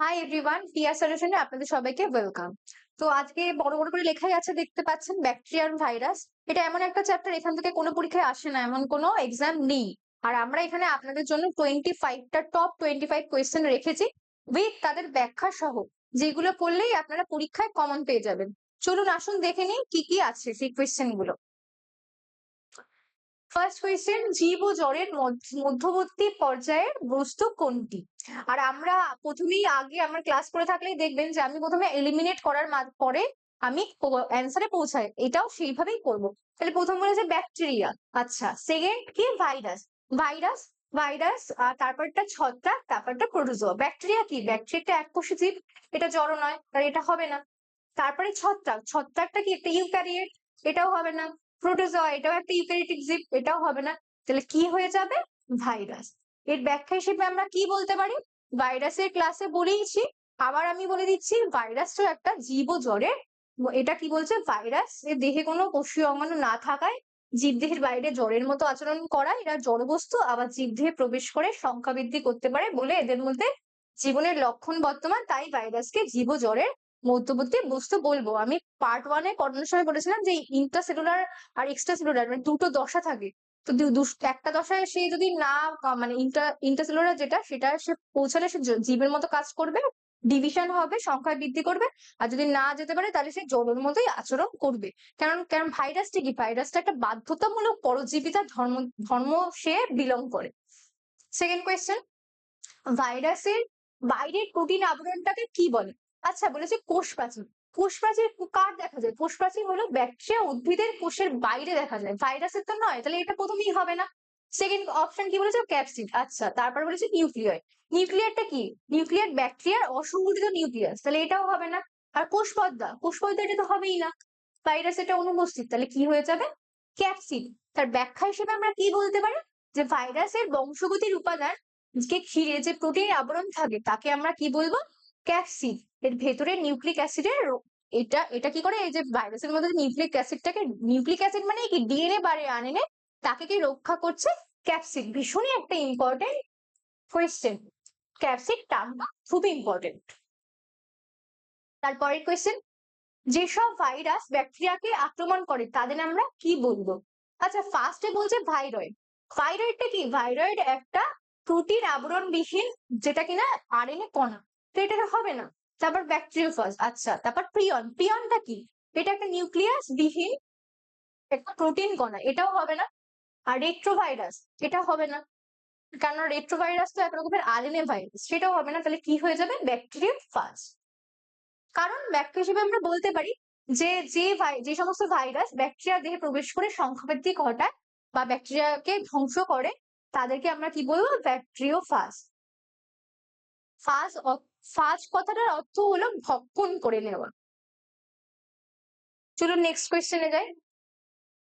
Hi everyone TR সলিউশনে আপনাদের সবাইকে welcome তো আজকে বড় বড় করে লেখাই আছে, দেখতে পাচ্ছেন ব্যাকটেরিয়ান ভাইরাস এটা এমন একটা চ্যাপ্টার এখান থেকে কোনো পরীক্ষায় আসে না, এমন কোনো এক্সাম নেই। আর আমরা এখানে আপনাদের জন্য টোয়েন্টি ফাইভটা টপ টোয়েন্টি ফাইভ কোয়েশ্চেন রেখেছি উইথ তাদের ব্যাখ্যা সহ, যেগুলো পড়লেই আপনারা পরীক্ষায় কমন পেয়ে যাবেন। চলুন, আসুন, দেখে নিন কি কি আছে সেই কোয়েশ্চেনগুলো। ফার্স্ট কোয়েশ্চেন জীব ও জ্বরের মধ্যবর্তী পর্যায়ের বস্তু কোনটি? আর আমরা প্রথমেই আগে আমার ক্লাস করে থাকলেই দেখবেন যে আমি প্রথমে এলিমিনেট করার পরে আমি অ্যান্সারে পৌঁছাই। এটাও সেইভাবেই করব। তাহলে প্রথম বলেছে ব্যাকটেরিয়া আচ্ছা সেকেন্ড কি? ভাইরাস ভাইরাস ভাইরাস আর তারপরটা ছত্রাক, তারপরটা প্রোটোজোয়া ব্যাকটেরিয়া কি? ব্যাকটেরিয়াটা এককোষী জীব। এটা জড় নয়, আর এটা হবে না। তারপরে ছত্রাক। ছত্রাকটা কি? একটা ইউক্যারিয়েট এটাও হবে না। প্রোটোজোয়া এটাও একটা ইউক্যারিটিক জীব এটাও হবে না। তাহলে কি হয়ে যাবে? ভাইরাস এর ব্যাখ্যা হিসেবে আমরা কি বলতে পারি? ভাইরাসের ক্লাসে বলেইছি, আবার আমি বলে দিচ্ছি ভাইরাসটা একটা জীব জ্বরের এটা কি বলছে? ভাইরাস এর দেহে কোনো কোষীয় অঙ্গাণু না থাকায় জীবদেহের বাইরে জ্বরের মতো আচরণ করা এরা জড়বস্তু আবার জীবদেহে প্রবেশ করে সংখ্যা বৃদ্ধি করতে পারে বলে এদের মধ্যে জীবনের লক্ষণ বর্তমান। তাই ভাইরাসকে জীব জ্বরের মধ্যবর্তী বস্তু বলব। আমি পার্ট ওয়ানে করানোর সময় বলেছিলাম যে ইন্টারসেলুলার আর এক্সট্রা সেলুলার মানে দুটো দশা থাকে। তো একটা দশায় সে যদি না মানে ইন্টার ইন্টারসেলুলার যেটা, সেটা সে পৌঁছালে সে জীবের মতো কাজ করবে ডিভিশন হবে সংখ্যা বৃদ্ধি করবে, আর যদি না যেতে পারে, তাহলে সে জলের মতোই আচরণ করবে। কারণ কারণ ভাইরাসটা কি? ভাইরাসটা একটা বাধ্যতামূলক পরজীবিতা, ধর্ম ধর্ম সে বিলং করে। সেকেন্ড কোয়েশ্চেন ভাইরাসের বাইরের প্রোটিন আবরণটাকে কি বলে? আচ্ছা বলেছে কোষ প্রাচীর কোষ প্রাচীর কার দেখা যায়? কোষ প্রাচীর হলো ব্যাকটেরিয়া উদ্ভিদের কোষের বাইরে দেখা যায়। ভাইরাসের তো নয়, তাহলে এটা প্রথমেই হবে না। সেকেন্ড অপশন কি বলেছে? ক্যাপসিড আচ্ছা তারপর বলেছে নিউক্লিয়ার নিউক্লিয়ারটা কি? নিউক্লিয়ার ব্যাকটেরিয়ার অসংগঠিত নিউক্লিয়াস তাহলে এটাও হবে না। আর কোষ পদ্মা? কোষ পদ্মা এটা তো হবেই না। ভাইরাস এটা অনুপস্থিত। তাহলে কি হয়ে যাবে? ক্যাপসিড তার ব্যাখ্যা হিসেবে আমরা কি বলতে পারি? যে ভাইরাসের বংশগতির উপাদান কে ঘিরে যে প্রোটিনের আবরণ থাকে, তাকে আমরা কি বলব? ক্যাপসিড এর ভেতরে নিউক্লিক অ্যাসিডের এটা এটা কি করে? এই যে ভাইরাসের মধ্যে নিউক্লিক অ্যাসিডটাকে নিউক্লিক অ্যাসিড মানে কি? ডিএনএ বারে আনেনে, তাকে কি রক্ষা করছে? ক্যাপসিড ভীষণই একটা ইম্পর্টেন্ট কোয়েশ্চেন ক্যাপসিড টার্মটা খুব ইম্পর্টেন্ট তারপরের কোয়েশ্চেন যেসব ভাইরাস ব্যাকটেরিয়াকে আক্রমণ করে, তাদের আমরা কি বলব? আচ্ছা ফার্স্টে বলছে ভাইরয়েড ভাইরয়েডটা কি? ভাইরয়েড একটা প্রোটিন আবরণবিহীন, যেটা কিনা আরএনএ কণা। তো এটা হবে না। তারপর ব্যাকটেরিওফাজ আচ্ছা তারপর প্রিয়ন প্রিয়নটা কি? এটা একটা নিউক্লিয়াস বিহীন একটা প্রোটিন কণা। এটাও হবে না। আর রেট্রোভাইরাস এটা হবে না। কারণ রেট্রোভাইরাস তো এক রকমের আরএনএ ভাইরাস সেটাও হবে না। তাহলে কি হয়ে যাবে? ব্যাকটেরিওফাজ কারণ ব্যাকটেরিয়া হিসেবে আমরা বলতে পারি যে যে যে সমস্ত ভাইরাস ব্যাকটেরিয়া দেহে প্রবেশ করে সংখ্যাবৃদ্ধি ঘটায় বা ব্যাকটেরিয়াকে ধ্বংস করে, তাদেরকে আমরা কি বলব? ব্যাকটেরিওফাজ ফাজ ফাজ কথাটার অর্থ হলো ভক্ষণ করে নেওয়া। চলুন নেক্সট কোয়েশ্চেনে যাই।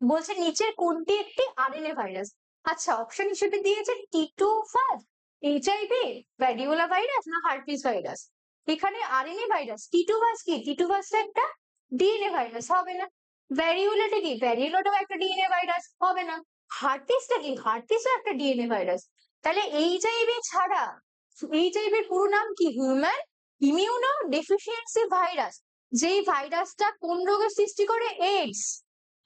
বলছে, নিচের কোনটি একটি আরএনএ ভাইরাস আচ্ছা অপশন হিসেবে দিয়েছে T two phage HIV variola virus না হার্পিস ভাইরাস এখানে আর আরএনএ ভাইরাস টি টু ভাস কি? টি টু ভাসটা একটা ডিএনএ ভাইরাস হবে না। ভ্যারিওলাটা কি? ভ্যারিওলাটাও একটা ডিএনএ ভাইরাস হবে না। হার্পিসটা কি? হার্পিসও একটা ডিএনএ ভাইরাস তাহলে এইচআইভি ছাড়া এইচআইভি এর পুরো নাম কি? হিউম্যান ইমিউনো ডেফিসিয়েন্সি ভাইরাস যেই ভাইরাসটা কোন রোগের সৃষ্টি করে? এইডস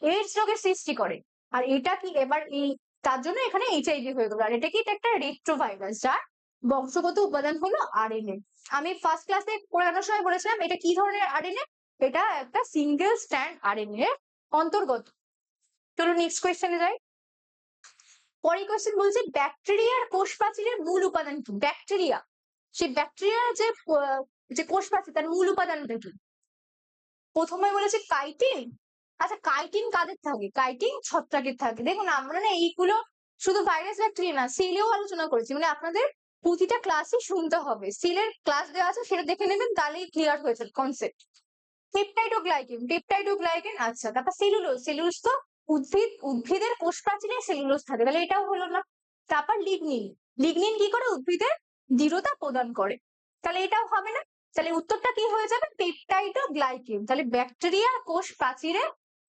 এইডস রোগের সৃষ্টি করে। আর এটা কি? এবার এই, তার জন্য এখানে এইচআইভি হয়ে গেল। আর এটা কি? একটা রেট্রো ভাইরাস যার বংশগত উপাদান হলো আরএনএ আমি ফার্স্ট ক্লাসে পড়ানোর সময় বলেছিলাম, এটা কি ধরনের আরএনএ এটা একটা সিঙ্গেল স্ট্যান্ড আরএনএ এর অন্তর্গত। চলো নেক্সট কোয়েশ্চেনে যাই। পরে কোয়েশ্চেন বলছে ব্যাকটেরিয়ার কোষ প্রাচীরের মূল উপাদান কি? ব্যাকটেরিয়া সেই ব্যাকটেরিয়ার যে যে কোষ প্রাচীর, তার মূল উপাদানটা কি? প্রথমে বলেছে কাইটিন আচ্ছা কাইটিন কাদের থাকে? কাইটিন ছত্রাকের থাকে। দেখুন, আমরা না এইগুলো শুধু ভাইরাস ব্যাকটেরিয়া না সেলেও আলোচনা করেছি। মানে আপনাদের প্রতিটা ক্লাসই শুনতে হবে। সিলের ক্লাস দেওয়া আছে, সেটা দেখে নেবেন, তাহলেই ক্লিয়ার হয়েছে কনসেপ্ট পেপটাইডোগ্লাইকেন পেপটাইডোগ্লাইকেন আচ্ছা তারপর সেলুলোজ সেলুলোজ তো উদ্ভিদ, উদ্ভিদের কোষ প্রাচীরে সেলুলোজ থাকে। তাহলে এটাও হলো না। তারপর লিগনিন লিগনিন কি করে? উদ্ভিদের দৃঢ়তা প্রদান করে। তাহলে এটাও হবে না। তাহলে উত্তরটা কি হয়ে যাবে? পেপটাইডো গ্লাইকেন তাহলে ব্যাকটেরিয়া কোষ প্রাচীরে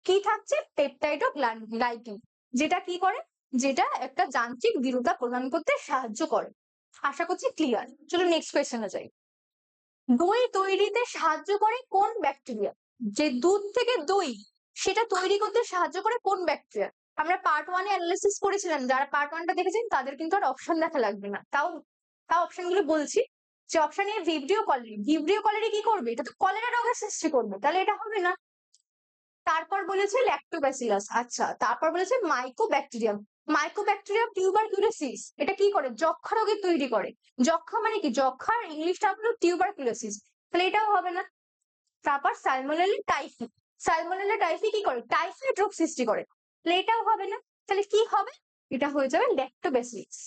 কি থাকছে? পেপটাইডো গ্লাইকেন যেটা কি করে? যেটা একটা যান্ত্রিক দৃঢ়তা প্রদান করতে সাহায্য করে। আশা করছি ক্লিয়ার চলো নেক্সট কোয়েশ্চেনে যাই। দই তৈরিতে সাহায্য করে কোন ব্যাকটেরিয়া যে দুধ থেকে দই সেটা তৈরি করতে সাহায্য করে কোন ব্যাকটেরিয়া আমরা পার্ট ওয়ানে অ্যানালিসিস করেছিলাম, যারা পার্ট ওয়ানটা দেখেছেন তাদের কিন্তু আর অপশন দেখা লাগবে না। তাও তাও অপশনগুলো বলছি। যে option A Vibrio cholerae Vibrio cholerae কি করবে? এটা তো কলেরা রোগের সৃষ্টি করবে, তাহলে এটা হবে না। তারপর বলেছে ল্যাক্টোব্যাসিলাস আচ্ছা তারপর বলেছে মাইকোব্যাকটেরিয়াম মাইকোব্যাকটেরিয়াম টিউবারকুলোসিস এটা কি করে? যক্ষা রোগের তৈরি করে। যক্ষা মানে কি? যক্ষার ইংলিশটা হলো টিউবারকুলোসিস তাহলে এটাও হবে না। তারপর স্যালমোনেলা টাইফি স্যালমোনেলা টাইফি কি করে? টাইফয়েড রোগ সৃষ্টি করে। তাহলে এটাও হবে না? তাহলে কি হবে? এটা হয়ে যাবে ল্যাক্টোব্যাসিলাস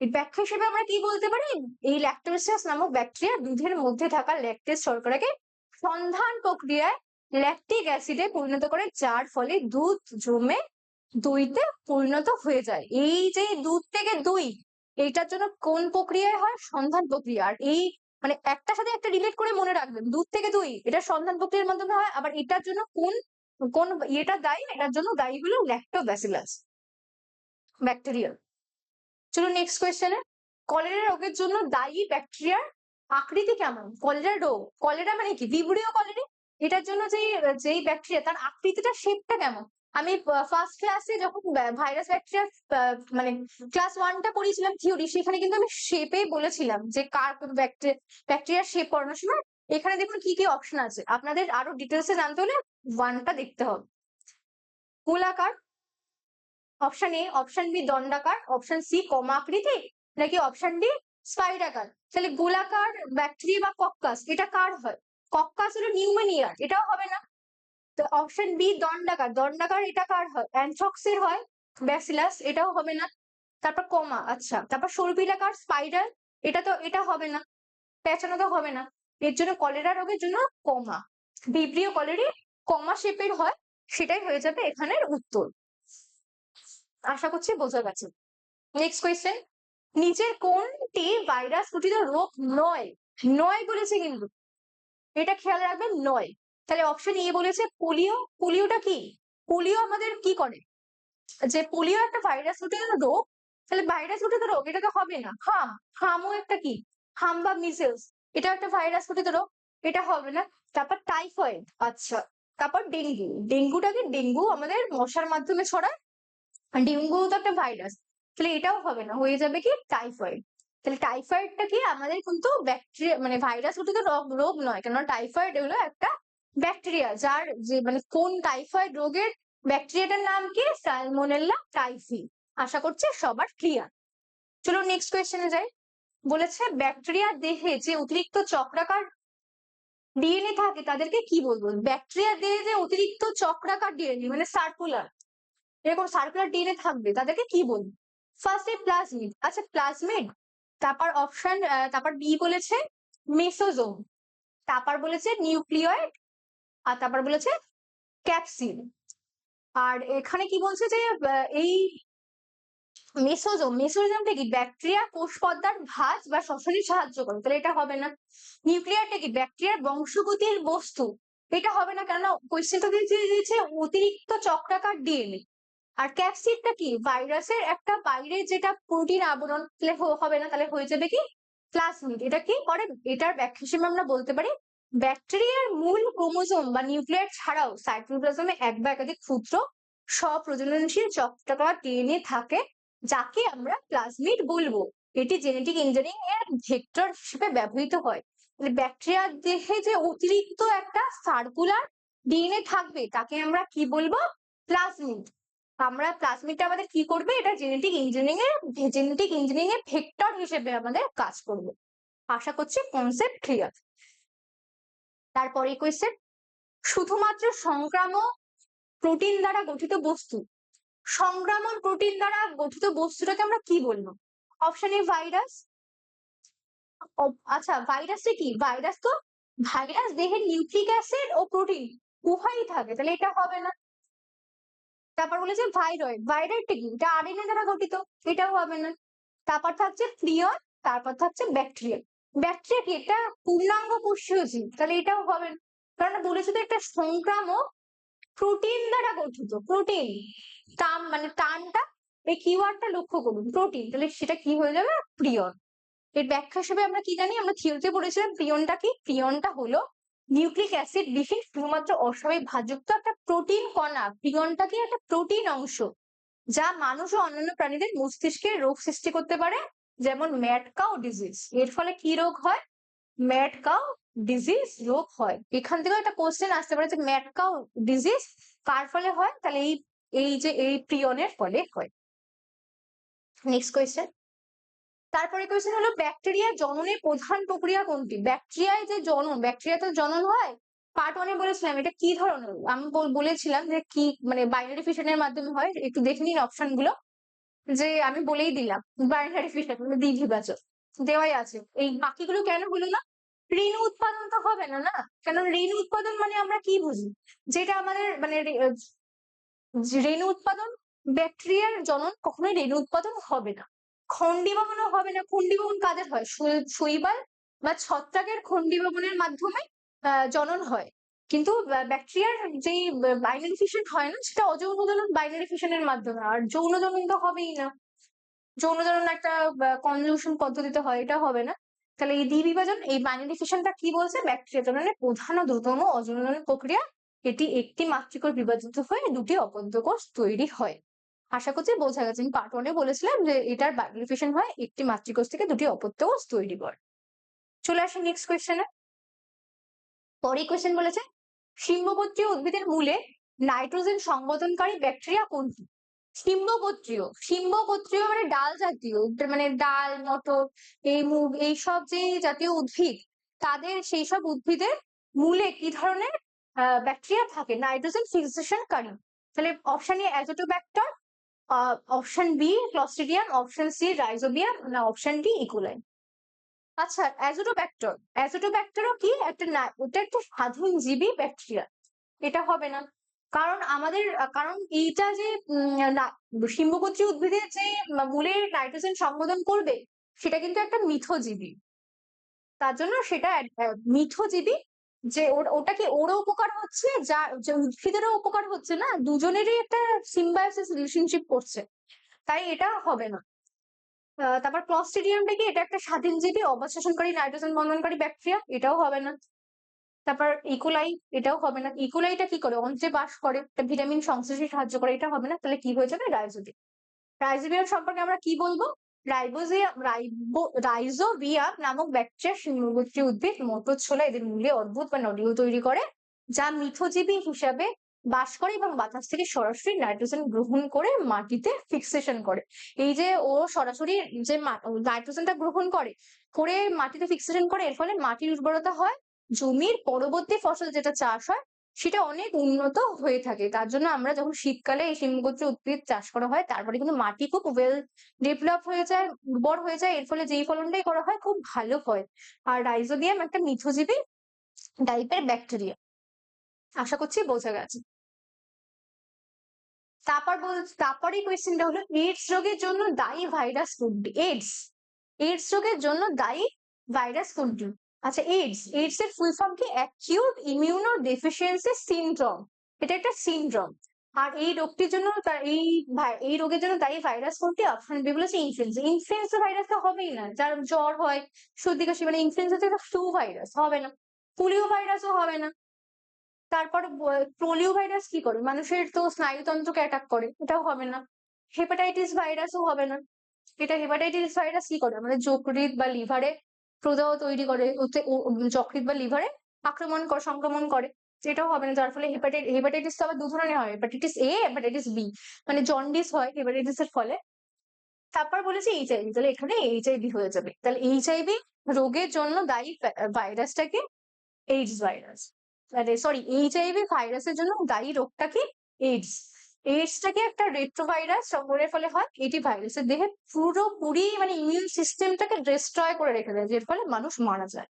এর ব্যাখ্যা হিসেবে আমরা কি বলতে পারি? এই ল্যাক্টোব্যাসিলাস নামক ব্যাকটেরিয়া দুধের মধ্যে থাকা ল্যাকটেজ শর্করাকে সন্ধান প্রক্রিয়ায় ল্যাকটিক অ্যাসিডে পরিণত করে, যার ফলে দুধ জমে দইতে পরিণত হয়ে যায়। এই যে দুধ থেকে দই, এইটার জন্য কোন প্রক্রিয়ায় হয়? সন্ধান প্রক্রিয়া। আর এই মানে একটার সাথে একটা রিলেট করে মনে রাখবেন। দুধ থেকে দুই, এটা সন্ধান প্রক্রিয়ার মাধ্যমে হয়, আবার এটার জন্য কোন কোন এটা দায়ী, এটার জন্য দায়ী হলো ল্যাক্টোব্যাসিলাস ব্যাকটেরিয়া চলো নেক্সট কোয়েশ্চেনে কলেরা রোগের জন্য দায়ী ব্যাকটেরিয়ার আকৃতি কেমন? কলেরা রোগ। কলেরা মানে কি? Vibrio cholerae. এটার জন্য যে যেই ব্যাকটেরিয়া তার আকৃতিটা শেপটা কেমন? আমি ফার্স্ট ক্লাসে যখন ভাইরাস ব্যাকটেরিয়া মানে ক্লাস ওয়ানটা পড়িয়েছিলাম থিওরি সেখানে কিন্তু আমি শেপে বলেছিলাম যে কার ব্যাকটেরিয়ার শেপ করানোর সময় এখানে দেখুন কি কি অপশন আছে। আপনাদের আরও ডিটেলসে জানতে হলে ওয়ানটা দেখতে হবে। গোলাকার অপশন এ অপশন বি দণ্ডাকার অপশন সি কমা আকৃতি, নাকি অপশন ডি স্পাইরাকার তাহলে গোলাকার ব্যাকটেরিয়া বা কক্কাস এটা কার হয়? কক্কাস হলো নিউমোনিয়ার এটাও হবে না। তো অপশন বি দণ্ডাকার। দণ্ডাকার এটা কার হয়? অ্যানথ্রক্সের হয়, ব্যাসিলাস, এটাও হবে না। তারপর কমা আচ্ছা। তারপর সর্পিলাকার স্পাইডার, এটা তো, এটা হবে না। পেঁচানো তো হবে না। এর জন্য কলেরা রোগের জন্য কমা। ভিব্রিও কলেরি কমা শেপের হয়, সেটাই হয়ে যাবে এখানের উত্তর। আশা করছি বোঝা গেছে। নেক্সট কোয়েশ্চেন নিচের কোনটি ভাইরাস ঘটিত রোগ নয়? নয় বলেছে কিন্তু। এটা খেয়াল রাখবেন, নয়। তাহলে অপশন এ বলেছে পোলিও পোলিওটা কি? পোলিও আমাদের কি করে? যে পোলিও একটা ভাইরাস ঘটিত রোগ, তাহলে ভাইরাস ঘটিত রোগ এটা তো হবে না। হাম হামও একটা কি? হাম বা মিসেলস এটা একটা ভাইরাস ঘটিত রোগ, এটা হবে না। তারপর টাইফয়েড আচ্ছা। তারপর ডেঙ্গু ডেঙ্গুটা কি ডেঙ্গু আমাদের মশার মাধ্যমে ছড়ায় ডেঙ্গু তো একটা ভাইরাস তাহলে এটাও হবে না, হয়ে যাবে কি? টাইফয়েড তাহলে টাইফয়েডটা কি? আমাদের কিন্তু ব্যাকটেরিয়া মানে ভাইরাস ঘটিত রোগ রোগ নয়, কেননা টাইফয়েড হলো একটা ব্যাকটেরিয়া, যার যে মানে কোন টাইফয়েড রোগের ব্যাকটেরিয়াটার নাম কি? স্যালমোনেল্লা টাইফি আশা করছি সবার ক্লিয়ার চলো নেক্সট কোয়েশ্চেনে যাই। বলেছে, ব্যাকটেরিয়া দেহে যে অতিরিক্ত চক্রাকার ডিএনএ থাকে, তাদেরকে কি বলব? ব্যাকটেরিয়া দেহে যে অতিরিক্ত চক্রাকার ডিএনএ মানে সার্কুলার এরকম সার্কুলার ডিএনএ থাকবে, তাদেরকে কি বলব? ফার্স্ট প্লাজমিড আচ্ছা প্লাজমিড তারপর অপশন তারপর বি বলেছে মেসোজোম তারপর বলেছে নিউক্লিয়েড আর তারপর বলেছে ক্যাপসিড আর এখানে কি বলছে যে এই মেসোজোম মেসোজোমটা কি ব্যাকটেরিয়া কোষ পর্দার ভাঁজ বা শ্বসনে সাহায্য করে। তাহলে এটা হবে না নিউক্লিয়ারটা কি ব্যাকটেরিয়ার বংশগতির বস্তু। এটা হবে না কেননা কোয়েশ্চেনটা দিয়েছে অতিরিক্ত চক্রাকার ডিএনএ আর ক্যাপসিডটা কি? ভাইরাসের একটা বাইরে যেটা প্রোটিন আবরণ হবে না, তাহলে হয়ে যাবে কি? প্লাজমিড এটা কি? করে এটার ব্যাখ্যা হিসেবে আমরা বলতে পারি ব্যাকটেরিয়ার মূল ক্রোমোজোম বা নিউক্লিয়ার ছাড়াও সাইটোপ্লাজমে এক বা একাধিক ক্ষুদ্র স্বপ্রজননশীল চক্রাকার ডিএনএ থাকে, যাকে আমরা প্লাজমিড বলব। এটি জেনেটিক ইঞ্জিনিয়ারিং এর ভেক্টর হিসেবে ব্যবহৃত হয়। ব্যাকটেরিয়ার দেহে যে অতিরিক্ত একটা সার্কুলার ডিএনএ থাকবে, তাকে আমরা কি বলব? প্লাজমিড। আমরা প্লাজমিডটা আমাদের কি করবে? এটা জেনেটিক ইঞ্জিনিয়ারিং এর জেনেটিক ইঞ্জিনিয়ারিং এর ভেক্টর হিসেবে আমাদের কাজ করবে। আশা করছি কনসেপ্ট ক্লিয়ার তারপরে কোয়েশ্চেন শুধুমাত্র সংক্রামক প্রোটিন দ্বারা গঠিত বস্তু। সংক্রামক প্রোটিন দ্বারা গঠিত বস্তুটাকে আমরা কি বলব? অপশন এ ভাইরাস আচ্ছা ভাইরাসটা কি? ভাইরাস তো ভাইরাস দেহের নিউক্লিক অ্যাসিড ও প্রোটিন উভয়ই থাকে, তাহলে এটা হবে না। তারপর বলেছে ভাইরয়েড ভাইরয়েডটা কি? এটা আরএনএ দ্বারা গঠিত, এটাও হবে না। তারপর থাকছে প্রিয়ন তারপর থাকছে ব্যাকটেরিয়া ব্যাকটেরিয়া কি? এটা পূর্ণাঙ্গ কোষীয় তাহলে এটাও হবে। কারণ বলেছে তো একটা সংক্রামক প্রোটিন দ্বারা গঠিত। প্রোটিন টার্ম মানে টার্মটা এই কিওয়ার্ডটা লক্ষ্য করুন। প্রোটিন তাহলে সেটা কি হয়ে যাবে? প্রিয়ন এর ব্যাখ্যা হিসেবে আমরা কি জানি? আমরা থিওরিতে পড়েছিলাম প্রিয়নটা কি? প্রিয়নটা হলো নিউক্লিক অ্যাসিড বিহীন শুধুমাত্র অস্বাভাবিক ভারযুক্ত একটা প্রোটিন কণা। প্রিয়নটা কি? একটা প্রোটিন অংশ, যা মানুষ ও অন্যান্য প্রাণীদের মস্তিষ্কে রোগ সৃষ্টি করতে পারে। যেমন ম্যাড কাউ ডিজিজ, এর ফলে কি রোগ হয়? ম্যাড কাউ ডিজিজ রোগ হয়। এখান থেকে একটা কোশ্চেন আসতে পারে যে ম্যাড কাউ ডিজিজ কার ফলে হয়? তাহলে এই এই যে এই প্রিয়নের ফলে হয়। নেক্সট কোয়েশ্চেন তারপরে কোয়েশ্চেন হলো ব্যাকটেরিয়া জননের প্রধান প্রক্রিয়া কোনটি? ব্যাকটেরিয়ায় যে জনন ব্যাকটেরিয়া তো জনন হয়? পার্ট ওয়ানে বলেছিলাম, এটা কি ধরনের? আমি বলেছিলাম যে কি মানে বাইনারি ফিশনের মাধ্যমে হয়। একটু দেখে নিন অপশনগুলো। যে আমি বলেই দিলাম বাইনারি মানে দ্বিবিভাজক দেওয়াই আছে। এই বাকিগুলো কেন হলো না? ঋণ উৎপাদন তো হবে না না? কেন ঋণ উৎপাদন মানে আমরা কি বুঝি? যেটা আমাদের মানে রেণু উৎপাদন, ব্যাকটেরিয়ার জনন কখনোই রেণু উৎপাদন হবে না। খন্ডিভবনও হবে না। খন্ডিভবন কাদের হয়? শৈবাল বা ছত্রাকের খন্ডিভবনের মাধ্যমে জনন হয়। কিন্তু ব্যাকটেরিয়ার যে বাইনারি ফিশন হয় না, সেটা অযৌন জনন বাইনারি ফিশনের মাধ্যমে। আর যৌন জনন তো হবেই না। যৌন জনন একটা কনজুগেশন পদ্ধতিতে হয়, এটা হবে না। তাহলে এই দ্বিবিভাজন, এই বাইনারি ফিশনটা কি বলছে? ব্যাকটেরিয়া জননের প্রধান ও দ্রুততম অযৌন জনন প্রক্রিয়া। এটি একটি মাতৃকোষ বিভাজিত হয়ে দুটি অপত্য কোষ তৈরি হয়। আশা করছি বোঝা গেছে। আমি পার্ট ওয়ানে বলেছিলাম যে এটার বাইগ্লিফিকেশন হয়, একটি মাতৃকোষ থেকে দুটি অপত্য কোষ তৈরি করে চলে আসি নেক্সট কোয়েশ্চেনে পরে কোয়েশ্চেন বলেছে সিম্বপত্রীয় উদ্ভিদের মূলে নাইট্রোজেন সংবদনকারী ব্যাকটেরিয়া কোনটি? সিম্বপত্রীয় সিম্বপত্রীয় মানে ডাল জাতীয় মানে ডাল, মটর, এই মুগ এইসব যে জাতীয় উদ্ভিদ, তাদের সেই সব উদ্ভিদের মূলে কি ধরনের ব্যাকটেরিয়া থাকে? নাইট্রোজেন ফিক্সেশনকারী তাহলে option A azotobacter option B clostridium option C rhizobium না অপশন ডি ইকোলাইন আচ্ছা অ্যাজোটোব্যাক্টর অ্যাজোটোব্যাক্টরও কি একটা না, ওটা একটা স্বাধীন জীবী ব্যাকটেরিয়া এটা হবে না। কারণ আমাদের, কারণ এইটা যে সিম্বপত্রী উদ্ভিদের যে মূলের নাইট্রোজেন সম্বোধন করবে, সেটা কিন্তু একটা মিথজীবী। তার জন্য সেটা মিথজীবী যে ওটা কি ওরও উপকার হচ্ছে? যা, যে উদ্ভিদেরও উপকার হচ্ছে না? দুজনেরই একটা সিম্বায়োসিস রিলেশনশিপ করছে। তাই এটা হবে না। তারপর ক্লস্ট্রিডিয়ামটা কি? এটা একটা স্বাধীনজীবী, অবশেষণকারী নাইট্রোজেন বন্ধনকারী ব্যাকটেরিয়া, এটাও হবে না। তারপর ইকোলাই এটাও হবে না। ইকোলাইটা কি করে? অন্ত্রে বাস করে ভিটামিন সংশ্লেষে সাহায্য করে, এটা হবে না? তাহলে কি হয়ে যাবে? রাইজোবিয়াম। রাইজোবিয়াম সম্পর্কে আমরা কি বলব? রাইবোজিয়াম রাইজোবিয়াম নামক ব্যাকটেরিয়া শিমুগোত্রী উদ্ভিদ মোটর ছোলা এদের মূলে অদ্ভুত বা নডিউ তৈরি করে, যা মিথজীবী হিসাবে বাস করে এবং বাতাস থেকে সরাসরি নাইট্রোজেন গ্রহণ করে মাটিতে ফিক্সেশন করে। এই যে ও সরাসরি যে নাইট্রোজেনটা গ্রহণ করে করে মাটিতে ফিক্সেশন করে, এর ফলে মাটির উর্বরতা হয়, জমির পরবর্তী ফসল যেটা চাষ হয়, সেটা অনেক উন্নত হয়ে থাকে। তার জন্য আমরা যখন শীতকালে এই শিমগোত্রী উদ্ভিদ চাষ করা হয়, তারপরে কিন্তু মাটি খুব ওয়েল ডেভেলপ হয়ে যায়, উর্বর হয়ে যায়, এর ফলে যেই ফলনটাই করা হয় খুব ভালো হয়। আর রাইজোবিয়াম একটা মিথজীবী টাইপের ব্যাকটেরিয়া আশা করছি বোঝা গেছে। তারপর বল, তারপরে কোয়েশ্চেনটা হলো এইডস রোগের জন্য দায়ী ভাইরাস কোনটি? এইডস এইডস রোগের জন্য দায়ী ভাইরাস কোনটি? আচ্ছা এইডস এইডস এর ফুল ফর্ম কি? অ্যাকিউট ইমিউনো ডেফিসিয়েন্সি সিনড্রোম এটা একটা সিনড্রোম আর এই রোগটির জন্য এই এই রোগের জন্য দায়ী ভাইরাস কোনটি? অপশন বি বলেছে ইনফ্লুয়েঞ্জা ইনফ্লুয়েঞ্জা ভাইরাস তো হবেই না। যার জ্বর হয়, সর্দি কাশি মানে ইনফ্লুয়েঞ্জা তো ফ্লু ভাইরাস হবে না। পোলিও ভাইরাসও হবে না। তারপর পোলিও ভাইরাস কি করে? মানুষের তো স্নায়ুতন্ত্রকে অ্যাটাক করে, এটাও হবে না। হেপাটাইটিস ভাইরাসও হবে না। এটা হেপাটাইটিস ভাইরাস কি করে? আমাদের যকৃত বা লিভারে প্রদাহ তৈরি করে যকৃত বা লিভারে আক্রমণ করে সংক্রমণ করে। এটাও হবে না, যার ফলে হেপাটাইটিস হেপাটাইটিস তো আবার দু ধরনের হয় হেপাটাইটিস এ হেপাটাইটিস বি মানে জন্ডিস হয় হেপাটাইটিস এর ফলে। তারপর বলেছে এইচআইভি তাহলে এখানে এইচআইভি হয়ে যাবে। তাহলে এইচআইভি রোগের জন্য দায়ী ভাইরাসটাকে এইডস ভাইরাস সরি এইচআইভি ভাইরাসের জন্য দায়ী রোগটা কি? এইডস এইডসটাকে একটা রেট্রোভাইরাস সংক্রমণের ফলে হয়? এটি ভাইরাসের দেহে পুরোপুরি মানে ইমিউন সিস্টেমটাকে ডিস্ট্রয় করে রেখে দেয়, যার ফলে মানুষ মারা যায়।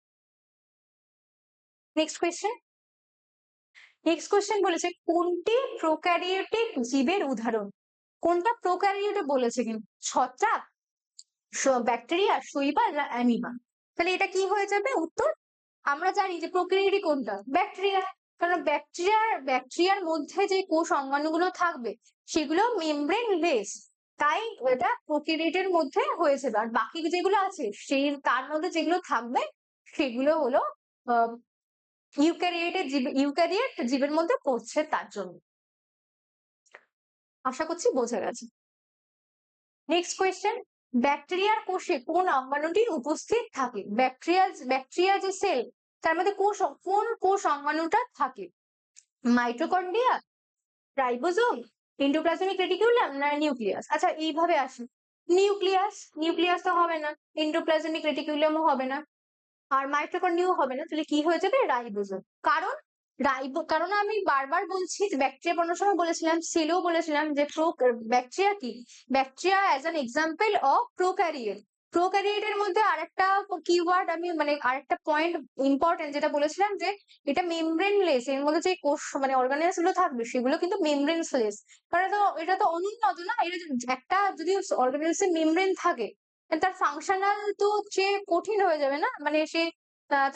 নেক্সট কোয়েশ্চেন নেক্সট কোয়েশ্চেন বলেছে, কোনটি প্রোক্যারিওটিক জীবের উদাহরণ? কোনটা প্রোক্যারিওটে বলেছে কিন্তু? ছত্রাক ব্যাকটেরিয়া শৈবাল না অ্যামিবা? তাহলে এটা কি হয়ে যাবে? উত্তর আমরা জানি যে প্রোক্যারিওটি কোনটা? ব্যাকটেরিয়া। কারণ ব্যাকটেরিয়ার ব্যাকটেরিয়ার মধ্যে যে কোষ অঙ্গাণুগুলো থাকবে, সেগুলো মেমব্রেন লেস তাই এটা প্রোক্যারিওটের মধ্যে হয়েছে। আর বাকি যেগুলো আছে, সেই, তার মধ্যে যেগুলো থাকবে, সেগুলো হলো ইউক্যারিয়েটের জীব ইউক্যারিয়েট জীবের মধ্যে পড়ছে তার জন্য। আশা করছি বোঝা গেছে। নেক্সট কোয়েশ্চেন ব্যাকটেরিয়ার কোষে কোন অঙ্গাণুটি উপস্থিত থাকে? ব্যাকটেরিয়া ব্যাকটেরিয়া যে সেল, তার মধ্যে কোষ, কোন কোষ অঙ্গাণুটা থাকে? মাইটোকন্ড্রিয়া, রাইবোজোম এন্ডোপ্লাজমিক রেটিকুলাম না নিউক্লিয়াস? আচ্ছা এইভাবে আসি নিউক্লিয়াস নিউক্লিয়াস তো হবে না। এন্ডোপ্লাজমিক রেটিকুলামও হবে না। আর মাইটোকন্ড্রিয়াও হবে না। তাহলে কি হয়ে যাবে? রাইবোজোম। কারণ রাইবো কারণ আমি বারবার বলছি, ব্যাকটেরিয়া পড়ানোর সময় বলেছিলাম, সেলেও বলেছিলাম যে প্রো, ব্যাকটেরিয়া কি? Bacteria as an example of prokaryote প্রোক্যারিয়েটের মধ্যে আরেকটা কিওয়ার্ড আমি মানে আরেকটা পয়েন্ট ইম্পর্টেন্ট যেটা বলেছিলাম যে, এটা মেমব্রেনলেস এর মধ্যে যে কোষ মানে অর্গানিজমগুলো থাকবে, সেগুলো কিন্তু মেমব্রেনলেস কারণ এটা তো অনুন্নত না, এটা একটা যদি অর্গানিজমে মেমব্রেন থাকে, তার ফাংশনাল তো সে কঠিন হয়ে যাবে না? মানে সে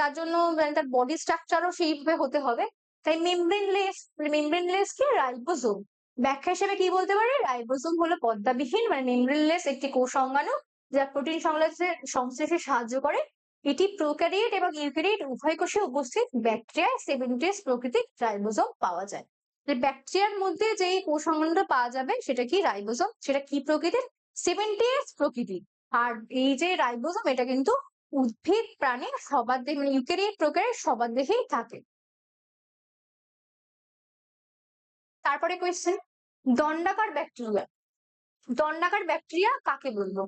তার জন্য মানে তার বডি স্ট্রাকচারও সেইভাবে হতে হবে। তাই মেমব্রেনলেস মেমব্রেনলেস কি? রাইবোজোম ব্যাখ্যা হিসেবে কি বলতে পারে? রাইবোজোম হলো পদ্মাবিহীন মানে মেমব্রেনলেস একটি কোষ অঙ্গাণু যা প্রোটিন সংশ্লেষে সংশ্লেষে সাহায্য করে। এটি প্রোক্যারিয়েট এবং ইউক্যারিয়েট উভয় কোষে উপস্থিত ব্যাকটেরিয়ায় সেভেন্টিস প্রকৃতির রাইবোজোম পাওয়া যায়। ব্যাকটেরিয়ার মধ্যে যে কোষ অঙ্গাণুটা পাওয়া যাবে, সেটা কি রাইবোজোম সেটা কি প্রকৃতির? সেভেন্টিএস প্রকৃতির। আর এই যে রাইবোজোম এটা কিন্তু উদ্ভিদ প্রাণী সবার দেহে মানে ইউক্যারিয়েট প্রকারের সবার দেহেই থাকে। তারপরে কোয়েশ্চেন দণ্ডাকার ব্যাকটেরিয়া দণ্ডাকার ব্যাকটেরিয়া কাকে বলব?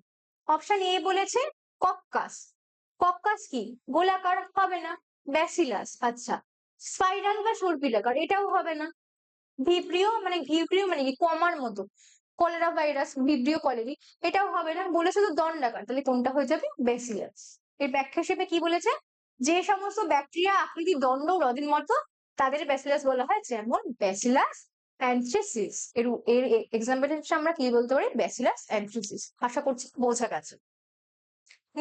অপশন এ বলেছে কক্কাস। কক্কাস কি? গোলাকার হবে না ব্যাসিলাস আচ্ছা। স্পাইরাল বা সর্পিলাকার, এটাও হবে না। ভিব্রিও মানে ভিব্রিও মানে কি? কমার মতো। কলেরা ভাইরাস ভিব্রিও কলেরি এটাও হবে না বলে শুধু দণ্ডাকার, তাহলে কোনটা হয়ে যাবে? ব্যাসিলাস এর ব্যাখ্যা হিসেবে কি বলেছে? যে সমস্ত ব্যাকটেরিয়া আকৃতি দণ্ড রদির মতো, তাদের ব্যাসিলাস বলা হয় যেমন ব্যাসিলাস অ্যান্থ্রেসিস এর এর এক্সাম্পল হিসেবে আমরা কি বলতে পারি? ব্যাসিলাস অ্যান্থ্রেসিস আশা করছি বোঝা গেছে।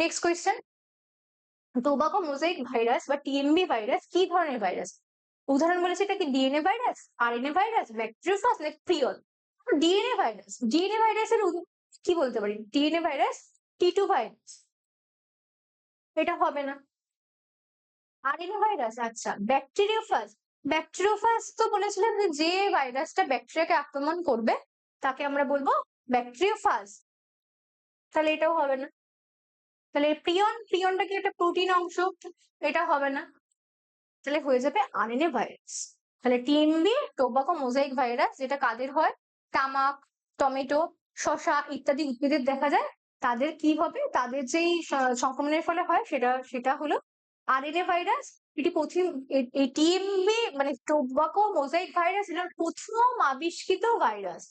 Next question tobacco mosaic virus বা টিএমবি ভাইরাস কি ধরনের ভাইরাস? উদাহরণ বলেছে এটা কি DNA virus, RNA virus bacteriophage নাকি প্রিয়ন ডিএনএ ভাইরাস। ডিএনএ ভাইরাসের কি বলতে পারি? DNA virus T two virus এটা হবে না। আরএনএ ভাইরাস আচ্ছা ব্যাকটেরিওফাস ব্যাকটেরিওফাস তো বলেছিলাম যে ভাইরাসটা ব্যাকটেরিয়াকে আক্রমণ করবে, তাকে আমরা বলব ব্যাকটেরিওফাস তাহলে এটাও হবে না। তাহলে প্রিয়ন প্রিয়নটা কি একটা প্রোটিন অংশ? এটা হবে না। তাহলে হয়ে যাবে আরএনএ ভাইরাস তাহলে টিএমবি টোবাকো মোজাইক ভাইরাস যেটা কাদের হয়? তামাক, টমেটো শশা ইত্যাদি উদ্ভিদের দেখা যায়। তাদের কি হবে? তাদের যেই সংক্রমণের ফলে হয় সেটা সেটা হলো আরএনএ ভাইরাস এটি প্রথম এই টিএমবি মানে টোবাকো মোজাইক ভাইরাস এটা প্রথম আবিষ্কৃত ভাইরাস।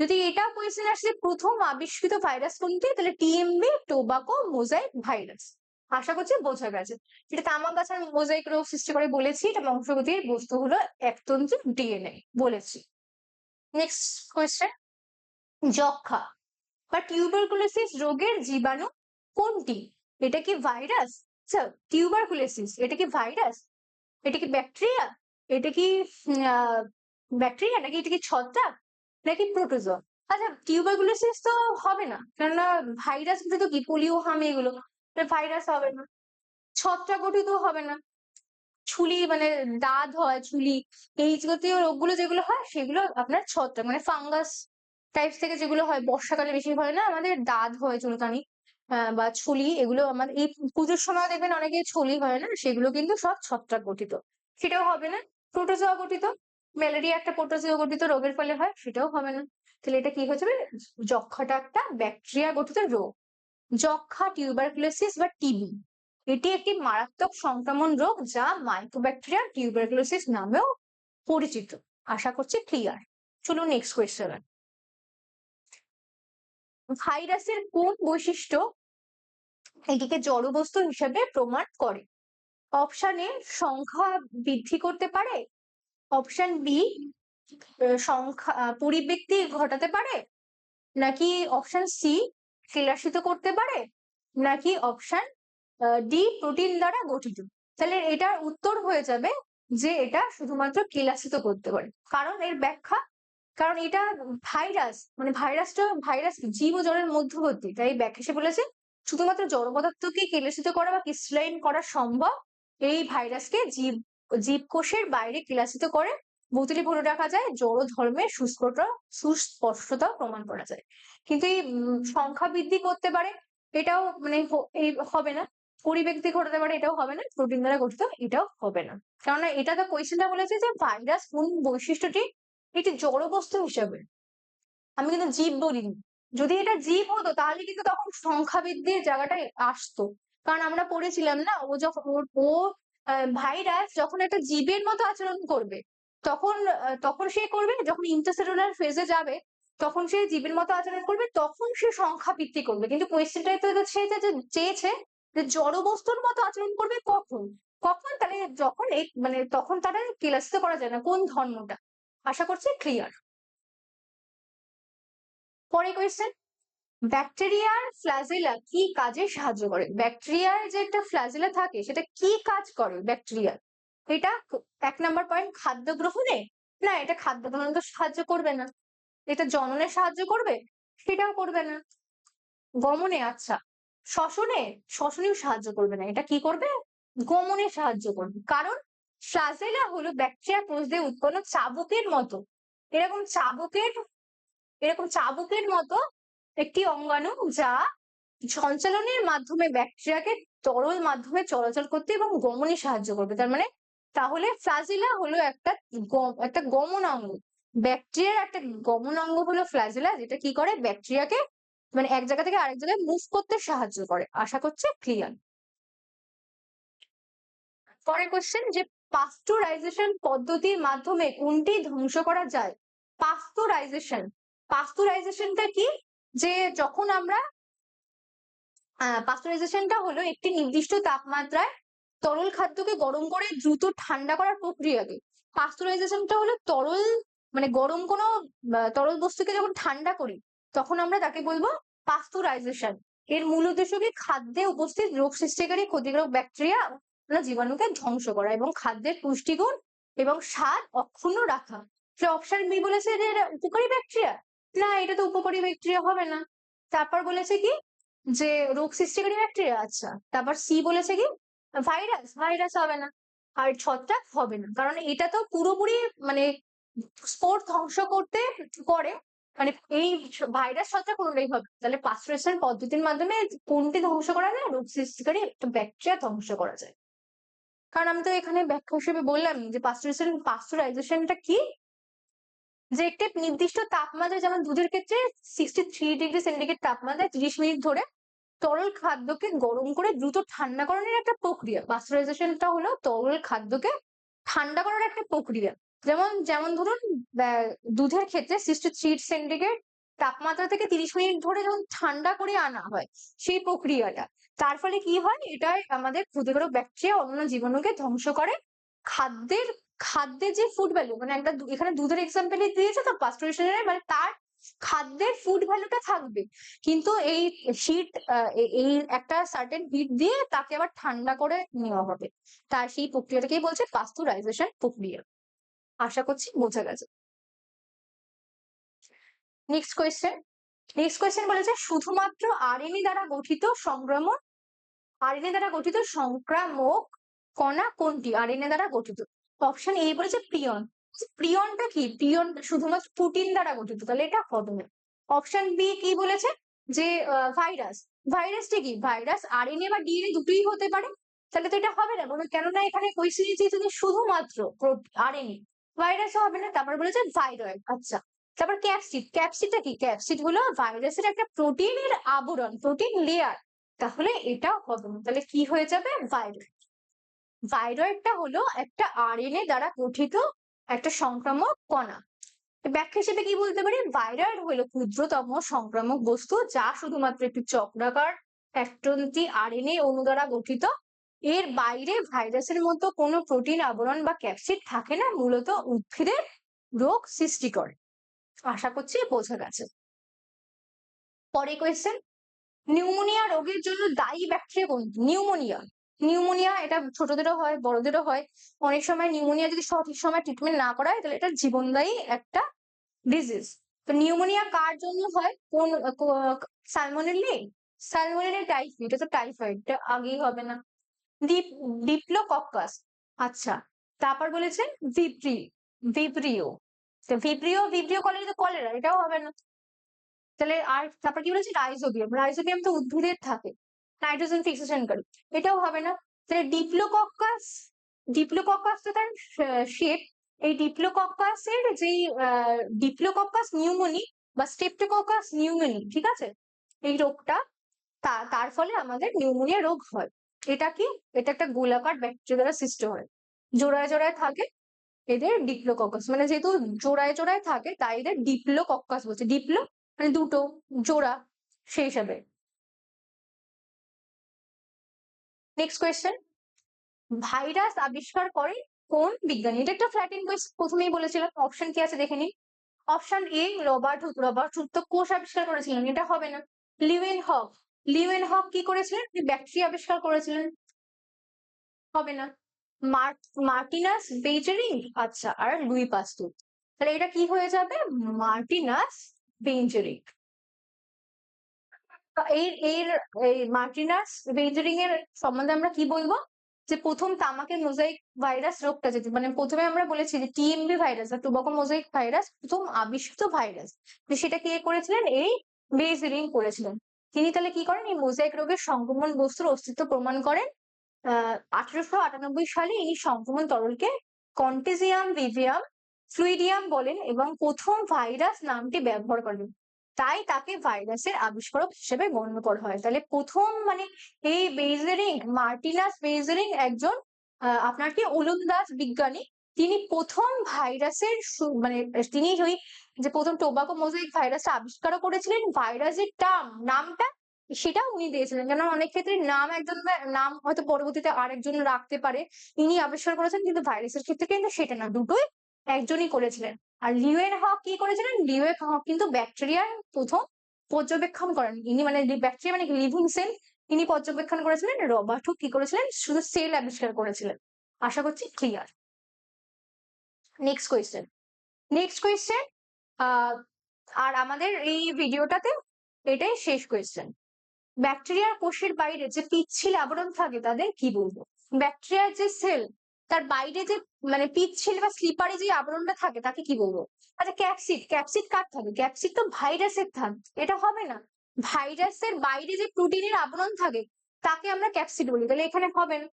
যদি এটা কোয়েশ্চেন আসে, প্রথম আবিষ্কৃত ভাইরাস কোনটি? তাহলে টিএমবি টোবাকো মোজাইক ভাইরাস। আশা করছি বোঝা গেছে। যেটা তামাক গাছের মোজাইক রোগ সৃষ্টি করে বলেছি, এটা বংশগতির বস্তু হলো একতন্ত্র ডিএনএ বলেছি। নেক্সট কোয়েশ্চেন যক্ষা। বা টিউবারকুলোসিস রোগের জীবাণু কোনটি? এটা কি ভাইরাস টিউবারকুলোসিস এটা কি ভাইরাস এটা কি ব্যাকটেরিয়া এটা কি ব্যাকটেরিয়া নাকি এটা কি ছত্রাক? নাকি প্রোটোজোয়া আচ্ছা টিউবারকুলোসিস তো হবে না, কেননা ভাইরাস তো কি পোলিও হাম এগুলো? ভাইরাস হবে না, ছত্রাক গঠিত হবে না। ছুলি মানে দাঁত হয়, ছুলি, এই জাতীয় রোগগুলো যেগুলো হয়, সেগুলো আপনার ছত্রাক মানে ফাঙ্গাস টাইপস থেকে যেগুলো হয়, বর্ষাকালে বেশি হয় না, আমাদের দাঁত হয় চুলকানি বা ছুলি, এগুলো আমাদের এই পুজোর সময় দেখবেন অনেকে ছুলি হয় না, সেগুলো কিন্তু সব ছত্রাক গঠিত। সেটাও হবে না, প্রোটোজোয়া গঠিত, ম্যালেরিয়া একটা প্রোটোজোয়া গঠিত রোগের ফলে হয়, সেটাও হবে না। তাহলে এটা কি হয়ে যাবে যক্ষাটা একটা ব্যাকটেরিয়া গঠিত রোগ। যক্ষা টিউবারকুলোসিস বা টিবি এটি একটি মারাত্মক সংক্রমণ রোগ যা মাইক্রোব্যাকটেরিয়া টিউবারকুলোসিস নামেও পরিচিত। আশা করছি ক্লিয়ার চলুন নেক্সট কোয়েশ্চেন ভাইরাসের কোন বৈশিষ্ট্য এটিকে জড়বস্তু হিসেবে প্রমাণ করে? অপশন এ সংখ্যা বৃদ্ধি করতে পারে। অপশন বি সংখ্যা পরিবৃত্তি ঘটাতে পারে। নাকি অপশন সি শিলাসিত করতে পারে? নাকি অপশন ডি প্রোটিন দ্বারা গঠিত? তাহলে এটার উত্তর হয়ে যাবে যে এটা শুধুমাত্র কেলাসিত করতে পারে। কারণ এর ব্যাখ্যা কারণ এটা ভাইরাস মানে ভাইরাসটা, ভাইরাস জীব ও জলের মধ্যবর্তী। তাই ব্যাখ্যা সে বলেছে, শুধুমাত্র জড় পদার্থকে কেলেসিত করা বা ক্রিস্টালাইন করা সম্ভব, এই ভাইরাসকে জীব, জীবকোষের বাইরে কেলাসিত করে। বোতলে ভরে রাখা যায় জড় ধর্মের সুস্পষ্ট, সুস্পষ্টতা প্রমাণ করা যায়। কিন্তু এই সংখ্যা বৃদ্ধি করতে পারে, এটাও মানে এই হবে না। পরিব্যক্তি ঘটাতে পারে, এটাও হবে না। প্রোটিন দ্বারা গঠিত, এটাও হবে না। কেননা এটা তো কোয়েশ্চেনটা বলেছে যে ভাইরাস কোন বৈশিষ্ট্যটি এটি জড় বস্তু হিসাবে। আমি কিন্তু জীব বলিনি। যদি এটা জীব হতো, তাহলে কিন্তু তখন সংখ্যা বৃদ্ধির জায়গাটায় আসতো। কারণ আমরা পড়েছিলাম না, ও যখন ও ভাইরাস যখন একটা জীবের মতো আচরণ করবে, তখন তখন সে করবে, যখন ইন্টারসেলুলার ফেজে যাবে, তখন সে জীবের মতো আচরণ করবে, তখন সে সংখ্যা বৃদ্ধি করবে। কিন্তু কোয়েশ্চেনটাই তো সে চেয়েছে যে জড় বস্তুর মতো আচরণ করবে কখন? কখন তাহলে যখন মানে তখন তারা ক্লাসিত করা যায় না, কোন ধর্মটা? আশা করছি ক্লিয়ার পরে কোয়েশ্চেন ব্যাকটেরিয়ার ফ্লাজেলা কি কাজে সাহায্য করে? ব্যাকটেরিয়ার যে একটা ফ্লাজেলা থাকে, সেটা কি কাজ করে ব্যাকটেরিয়ার এটা এক নম্বর পয়েন্ট খাদ্য গ্রহণে? না, এটা খাদ্য গ্রহণে তো সাহায্য করবে না। এটা জননে সাহায্য করবে? সেটাও করবে না। গমনে আচ্ছা। শ্বসনে? শ্বসনেও সাহায্য করবে না। এটা কি করবে? গমনে সাহায্য করবে। কারণ ফ্লাজেলা হলো ব্যাকটেরিয়া কোষ দিয়ে উৎপন্ন চাবুকের মতো। এরকম চাবুকের এরকম চাবুকের মতো একটি অঙ্গাণু যা সঞ্চালনের মাধ্যমে ব্যাকটেরিয়াকে তরল মাধ্যমে চলাচল করতে এবং গমনে সাহায্য করবে। তার মানে তাহলে ফ্লাজিলা হলো একটা একটা গমন অঙ্গ ব্যাকটেরিয়ার একটা গমন অঙ্গ হলো ফ্লাজিলা যেটা কি করে? ব্যাকটেরিয়াকে মানে এক জায়গা থেকে আরেক জায়গায় মুভ করতে সাহায্য করে। আশা করছে ক্লিয়ার পরের কোশ্চেন যে পাস্টুরাইজেশন পদ্ধতির মাধ্যমে কোনটি ধ্বংস করা যায়? পাস্টুরাইজেশন পাস্টুরাইজেশনটা কি? যে যখন আমরা পাস্টুরাইজেশনটা হলো একটি নির্দিষ্ট তাপমাত্রায় তরল খাদ্যকে গরম করে দ্রুত ঠান্ডা করার প্রক্রিয়াকে। পাস্টুরাইজেশনটা হলো তরল মানে গরম কোনো তরল বস্তুকে যখন ঠান্ডা করি, তখন আমরা তাকে বলব পাস্টুরাইজেশন এর মূল উদ্দেশ্য কি? খাদ্যে উপস্থিত রোগ সৃষ্টিকারী ক্ষতিকারক ব্যাকটেরিয়া জীবাণুকে ধ্বংস করা এবং খাদ্যের পুষ্টিগুণ এবং স্বাদ অক্ষুণ্ণ রাখা। সে অপশন বি বলেছে যে এটা উপকারী ব্যাকটেরিয়া না, এটা তো উপকারী ব্যাকটেরিয়া হবে না। তারপর বলেছে কি? যে রোগ সৃষ্টিকারী ব্যাকটেরিয়া আচ্ছা। তারপর সি বলেছে কি? ভাইরাস ভাইরাস হবে না। আর ছত্রাক হবে না। কারণ এটা তো পুরোপুরি মানে স্পোর্ট ধ্বংস করতে করে। মানে এই ভাইরাস ছত্রাক কোনোটাই হবে তাহলে পাস্টুরাইজেশন পদ্ধতির মাধ্যমে কোনটি ধ্বংস করা যায়? রোগ সৃষ্টিকারী একটা ব্যাকটেরিয়া ধ্বংস করা যায়। কারণ আমি তো এখানে ব্যাখ্যা হিসেবে বললাম যে পাস্টুরাইজেশন পাস্টুরাইজেশনটা কি? যে একটি নির্দিষ্ট তাপমাত্রা যেমন দুধের ক্ষেত্রে সিক্সটি থ্রি ডিগ্রি সেন্টিগ্রেড তাপমাত্রায় তিরিশ মিনিট ধরে তরল খাদ্যকে গরম করে দ্রুত ঠান্ডা করানোর একটা প্রক্রিয়া। পাস্টারাইজেশনটা হলো তরল খাদ্যকে ঠান্ডা করার একটা প্রক্রিয়া। যেমন যেমন ধরুন দুধের ক্ষেত্রে সিক্সটি থ্রি সেন্টিগ্রেড তাপমাত্রা থেকে তিরিশ মিনিট ধরে যখন ঠান্ডা করে আনা হয়, সেই প্রক্রিয়াটা। তার ফলে কি হয়? এটাই আমাদের ক্ষতিকারক ব্যাকটেরিয়া অন্য জীবাণুকে ধ্বংস করে। খাদ্যের খাদ্যের যে ফুড ভ্যালু মানে একটা এখানে দুধের এক্সাম্পল দিয়েছে তো পাস্টারাইজেশনের মানে তার খাদ্যের ফুড ভ্যালুটা থাকবে। কিন্তু এই হিট এই একটা সার্টেন হিট দিয়ে তাকে আবার ঠান্ডা করে নেওয়া হবে। তার সেই প্রক্রিয়াটাকেই বলছে পাস্তুরাইজেশন প্রক্রিয়া। আশা করছি বোঝা গেছে। নেক্সট কোয়েশ্চেন নেক্সট কোয়েশ্চেন বলেছে, শুধুমাত্র আরএনএ দ্বারা গঠিত সংক্রমণ আরএনএ দ্বারা গঠিত সংক্রামক কণা কোনটি? আরএনএ দ্বারা গঠিত। অপশন এ বলেছে প্রিয়ন প্রিয়নটা কি? প্রিয়ন শুধুমাত্র প্রোটিন দ্বারা গঠিত, তাহলে এটা হবে। না অপশন বি কি বলেছে? যে ভাইরাস ভাইরাসটা কি? ভাইরাস আরএনএ বা ডিএনএ দুটোই হতে পারে। তাহলে তো এটা হবে না বলে কেননা এখানে কোয়েশ্চেন দিয়েছে শুধুমাত্র আরএনএ ভাইরাসও হবে না, তারপর বলেছে ভাইরয়েড আচ্ছা তারপর ক্যাপসিড ক্যাপসিডটা কি? ক্যাপসিড হলো ভাইরাসের একটা প্রোটিনের আবরণ প্রোটিন লেয়ার তাহলে এটাও হবে না। তাহলে কি হয়ে যাবে? ভাইরয়েড ভাইরয়েডটা হলো একটা আরএনএ দ্বারা গঠিত একটা সংক্রামক কণা। ব্যাখ্যা হিসেবে কি বলতে পারি? ভাইরয়েড হলো ক্ষুদ্রতম সংক্রামক বস্তু যা শুধুমাত্র একটি চক্রাকার একটন্তি আরএনএ অণু দ্বারা গঠিত। এর বাইরে ভাইরাসের মতো কোনো প্রোটিন আবরণ বা ক্যাপসিড থাকে না, মূলত উদ্ভিদের রোগ সৃষ্টি করে। আশা করছি বোঝা গেছে। পরে কোয়েশ্চেন নিউমোনিয়া রোগের জন্য দায়ী ব্যাকটেরিয়া কোনটি? নিউমোনিয়া নিউমোনিয়া এটা ছোটদেরও হয়, বড়দেরও হয়। অনেক সময় নিউমোনিয়া যদি সঠিক সময় ট্রিটমেন্ট না করা হয় তাহলে এটা জীবনদায়ী একটা ডিজিজ তো নিউমোনিয়া কার জন্য হয়? কোন সালমোনেলি সালমোনেলি টাইফয়েড এটা তো টাইফয়েড এটা আগেই হবে না। ডিপ ডিপ্লোকক্কাস আচ্ছা তারপর বলেছে ভিপ্রি ভিপ্রিও ভিপ্রিও ভিপ্রিও কলেরা তো কলেরা এটাও হবে না। তাহলে আর তারপর কি বলেছে? রাইজোবিয়াম। রাইজোবিয়াম তো উদ্ভিদের থাকে। নাইট্রোজেন ফিক্সেশনকারী এটাও হবে না। তাহলে ডিপ্লোকক্কাস ডিপ্লোকক্কাস তো তার শেপ এই ডিপ্লোকক্কাসের যেই ডিপ্লোকক্কাস নিউমোনি বা স্টেপটোকক্কাস নিউমোনি ঠিক আছে? এই রোগটা তার ফলে আমাদের নিউমোনিয়া রোগ হয়। এটা কি? এটা একটা গোলাকার ব্যাকটেরিয়া সৃষ্টি হয়। জোড়ায় জোড়ায় থাকে এদের ডিপ্লোকক্কাস। মানে যেহেতু জোড়ায় জোড়ায় থাকে, তাই এদের ডিপ্লোকক্কাস বলছে। ডিপ্লো মানে দুটো জোড়া, সেই হিসাবে। নেক্সট কোয়েশ্চেন ভাইরাস আবিষ্কার করে কোন বিজ্ঞানী? এটা একটা ফ্ল্যাটিন কোয়েশ্চেন প্রথমেই বলেছিলাম অপশন কি আছে দেখে নিন। Option A Robert Hooke Robert Hooke তো কোষ আবিষ্কার করেছিলেন, এটা হবে না। লিওয়েন হক লিওয়েন হক কি করেছিলেন? ব্যাকটেরিয়া আবিষ্কার করেছিলেন। হবে না। মার্টিনাস বেঞ্জারিং আচ্ছা আর লুই পাস্তুর। তাহলে এটা কি হয়ে যাবে? মার্টিনাস বেঞ্জারিং এর এর, এই মার্টিনাস বেঞ্জারিং এর সম্বন্ধে আমরা কি বলব? যে প্রথম তামাকের মোজাইক ভাইরাস রোগটা যেতে মানে প্রথমে আমরা বলেছি যে টিএমবি ভাইরাস বা টোবাকো মোজাইক ভাইরাস প্রথম আবিষ্কৃত ভাইরাস সেটা কে করেছিলেন? এই বেজরিং করেছিলেন। তিনি তাহলে কি করেন? এই মোজাইক রোগের সংক্রমণ বস্তুর অস্তিত্ব প্রমাণ করেন। আহ, আঠারোশো আটানব্বই সালে এই সংক্রমণ তরলকে কন্টেজিয়াম ভিভিয়াম ফ্লুইডিয়াম বলেন এবং প্রথম ভাইরাস নামটি ব্যবহার করেন। তাই তাকে ভাইরাসের আবিষ্কারক হিসেবে গণ্য করা হয়। তাহলে প্রথম মানে এই বেজেরিং, মার্টিনাস বেজেরিং একজন আপনার কি ওলন্দাজ বিজ্ঞানী, তিনি প্রথম ভাইরাসের মানে তিনি ওই যে প্রথম টোবাকো মোজাইক ভাইরাসটা আবিষ্কারও করেছিলেন। ভাইরাসের টার্ম নামটা সেটা উনি দিয়েছিলেন। কেন অনেক ক্ষেত্রে নাম একজন নাম হয়তো পরবর্তীতে আরেকজন রাখতে পারে। ইনি আবিষ্কার করেছেন, কিন্তু ভাইরাসের ক্ষেত্রে কিন্তু সেটা না। দুটোই একজনই করেছিলেন। আর লিওয়েন হক কি করেছিলেন? লিওয়ে হক কিন্তু ব্যাকটেরিয়ার প্রথম পর্যবেক্ষণ করেন। ইনি মানে ব্যাকটেরিয়া মানে লিভিং সেল। তিনি পর্যবেক্ষণ করেছিলেন, রবার্ট কি করেছিলেন? শুধু সেল আবিষ্কার করেছিলেন। আশা করছি clear. Next question. Next question আর আমাদের এই ভিডিওটাতে এটাই শেষ কোয়েশ্চেন। ব্যাকটেরিয়ার কোষের বাইরে যে পিচ্ছিল আবরণ থাকে, তাদের কি বলব? ব্যাকটেরিয়ার যে সেল তার বাইরে যে মানে পিচ্ছিল বা স্লিপারে যে আবরণটা থাকে, তাকে কি বলব? আচ্ছা ক্যাপসিড ক্যাপসিড কার থাকে ক্যাপসিড তো ভাইরাসের থাক এটা হবে না। ভাইরাসের বাইরে যে প্রোটিনের আবরণ থাকে, তাকে আমরা ক্যাপসিড বলি। তাহলে এখানে হবে না।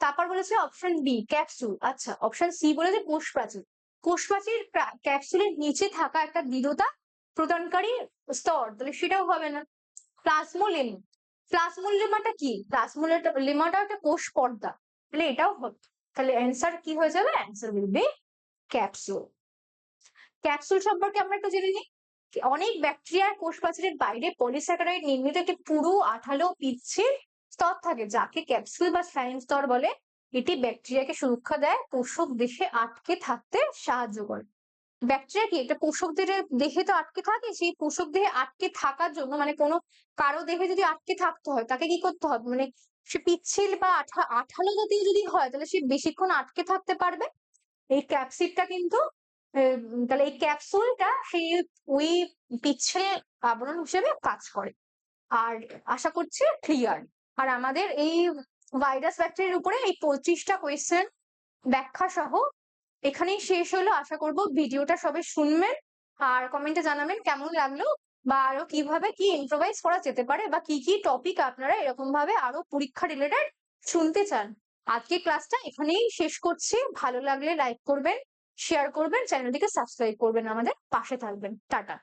তারপর বলেছে অপশন বি ক্যাপসুল আচ্ছা অপশন সি বলেছে কোষ প্রাচীর কোষ প্রাচীর ক্যাপসুলের নিচে থাকা একটা দৃঢ়তা প্রদানকারী স্তর, তাহলে সেটাও হবে না। প্লাজমোলেম প্লাজমোলেমাটা কি? প্লাজমোলেমাটা একটা কোষ পর্দা, তাহলে এটাও হবে। তাহলে অ্যান্সার কি হয়ে যাবে? Answer will be capsule capsule সম্পর্কে আমরা একটু জেনে নিই। অনেক ব্যাকটেরিয়ার কোষ প্রাচীরের বাইরে পলিস্যাকারাইড নির্মিত একটি পুরু আঠালো পিচ্ছিল স্তর থাকে, যাকে ক্যাপসুল বা স্লাইম স্তর বলে। এটি ব্যাকটেরিয়াকে সুরক্ষা দেয়, পোষক দেহে আটকে থাকতে সাহায্য করে। ব্যাকটেরিয়া কি? একটা পোষকদের দেহে তো আটকে থাকে, সেই পোষক দেহে আটকে থাকার জন্য মানে কোনো কারও দেহে যদি আটকে থাকতে হয়, তাকে কি করতে হবে? মানে সে পিচ্ছিল বা আঠা, আঠালো জাতীয় যদি হয়, তাহলে সে বেশিক্ষণ আটকে থাকতে পারবে। এই ক্যাপসিডটা কিন্তু তাহলে এই ক্যাপসুলটা সেই ওই পিচ্ছিল আবরণ হিসেবে কাজ করে। আর আশা করছি ক্লিয়ার আর আমাদের এই ভাইরাস ব্যাকটেরিয়ার উপরে এই পঁচিশটা কোয়েশ্চেন ব্যাখ্যা সহ এখানেই শেষ হলো। আশা করব ভিডিওটা সবাই শুনবেন। আর কমেন্টে জানাবেন কেমন লাগল বা আরও কীভাবে কি ইম্প্রোভাইজ করা যেতে পারে বা কি কি টপিক আপনারা এরকম ভাবে আরও পরীক্ষা রিলেটেড শুনতে চান? আজকে ক্লাসটা এখানেই শেষ করছি। ভালো লাগলে লাইক করবেন শেয়ার করবেন চ্যানেলটিকে সাবস্ক্রাইব করবেন আমাদের পাশে থাকবেন। টাটা।